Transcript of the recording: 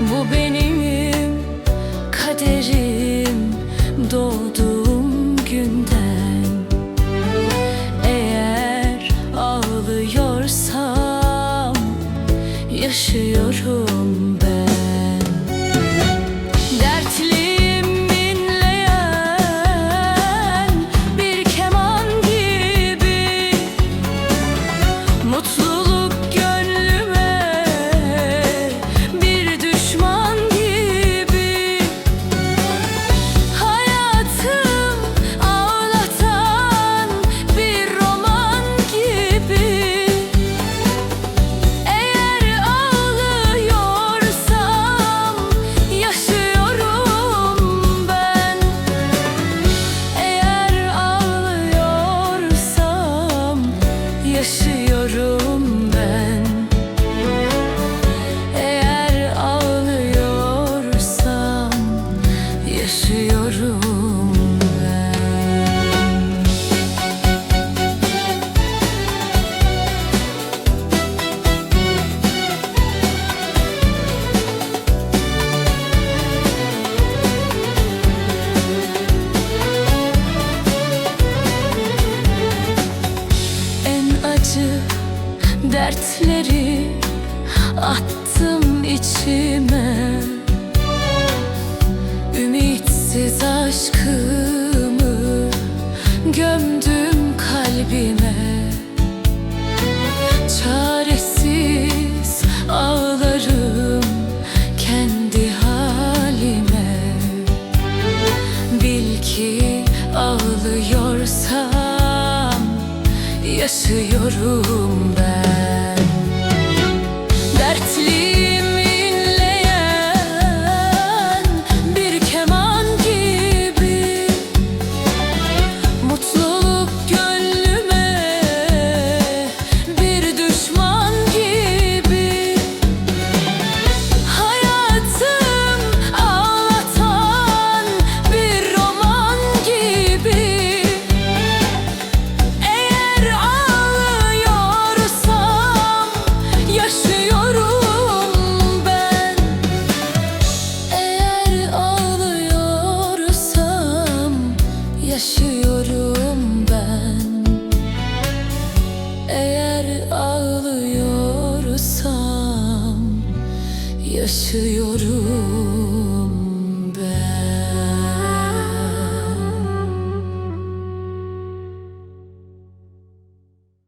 Bu benim kaderim doğduğum günden. Eğer ağlıyorsam yaşıyorum dertleri attım içime. Ümitsiz aşkımı gömdüm kalbime. Çaresiz ağlarım kendi halime. Bil ki ağlıyorsam yaşıyorum ben. Yaşıyorum ben. Eğer ağlıyorsam yaşıyorum